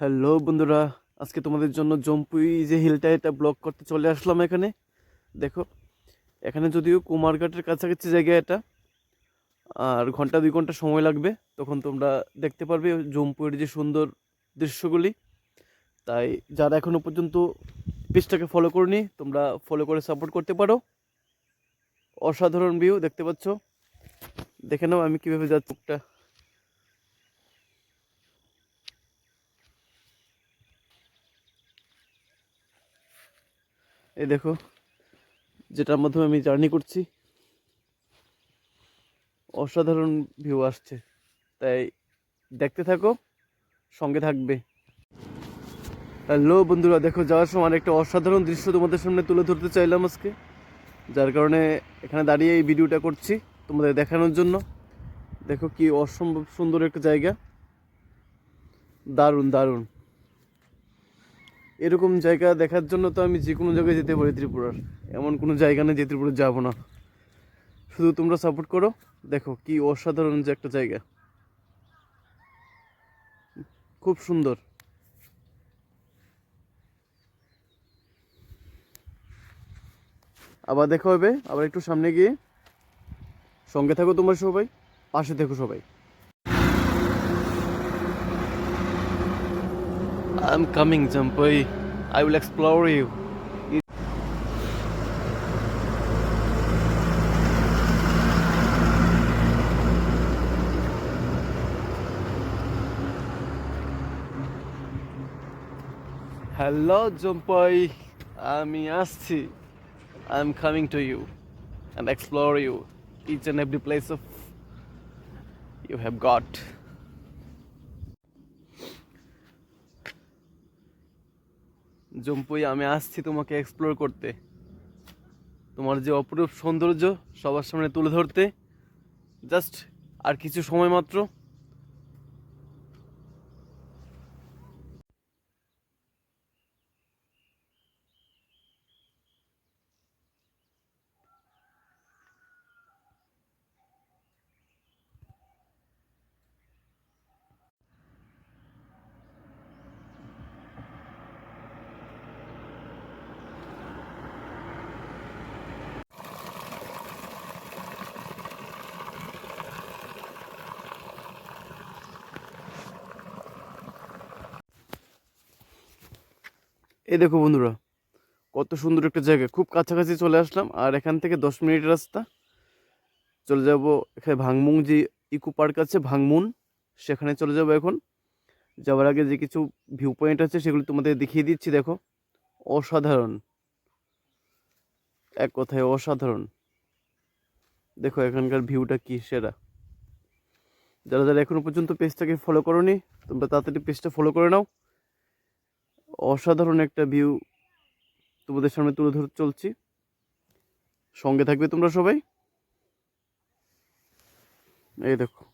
Hello বন্ধুরা, আজকে তোমাদের জন্য জম্পুই যে হিলটা এটা ব্লক করতে চলে আসলাম এখানে। দেখো, এখানে যদিও কুমারঘাটের কাছাকাছি জায়গা এটা, আর ঘণ্টা দুই ঘণ্টা সময় লাগবে, তখন তোমরা দেখতে পারবে জম্পুয়ের যে সুন্দর দৃশ্যগুলি। তাই যারা এখনও পর্যন্ত পেজটাকে ফলো করনি, তোমরা ফলো করে সাপোর্ট করতে পারো। অসাধারণ ভিউ দেখতে পাচ্ছ। দেখে নাও আমি কীভাবে যাচ্ছি। এই দেখো, যেটার মাধ্যমে আমি জার্নি করছি। অসাধারণ ভিউ আসছে। তাই দেখতে থাকো, সঙ্গে থাকবে। হ্যালো বন্ধুরা, দেখো, যাওয়ার সময় একটা অসাধারণ দৃশ্য তোমাদের সামনে তুলে ধরতে চাইলাম আজকে। যার কারণে এখানে দাঁড়িয়ে এই ভিডিওটা করছি তোমাদের দেখানোর জন্য। দেখো কি অসম্ভব সুন্দর একটা জায়গা। দারুণ দারুণ। এরকম জায়গা দেখার জন্য তো আমি যে কোনো জায়গায় যেতে পারি ত্রিপুরার। এমন কোনো জায়গা নেই যে ত্রিপুরা যাব না। শুধু তোমরা সাপোর্ট করো। দেখো কি অসাধারণ যে একটা জায়গা। খুব সুন্দর। আবার দেখা হবে। আবার একটু সামনে গিয়ে। সঙ্গে থাকো তোমরা সবাই। পাশে থেকো সবাই। I'm coming, Jampai. I will explore you. Hello Jampui আমি আসছি I am coming to you and explore you each and every place of you have got Jampui, আমি আসছি তোমাকে এক্সপ্লোর করতে। তোমার যে অপরূপ সৌন্দর্য সবার সামনে তুলে ধরতে। জাস্ট আর কিছু সময় মাত্র। এই দেখো বন্ধুরা, কত সুন্দর একটা জায়গা। খুব কাছাকাছি চলে আসলাম, আর এখান থেকে দশ মিনিট রাস্তা। চলে যাব এখানে ভাংমুং, যে ইকো পার্ক আছে ভাংমুন সেখানে চলে যাব এখন। যাওয়ার আগে যে কিছু ভিউ পয়েন্ট আছে, সেগুলো তোমাদের দেখিয়ে দিচ্ছি, দেখো। অসাধারণ। এক কথায় অসাধারণ। দেখো এখানকার ভিউটা কি সেরা। যারা যারা এখনও পর্যন্ত পেজটাকে ফলো করোনি, তোমরা তাড়াতাড়ি পেজটা ফলো করে নাও। অসাধারণ একটা ভিউ তোমাদের সামনে তুলে ধরে চলছি। সঙ্গে থাকবে তোমরা সবাই। এই দেখো।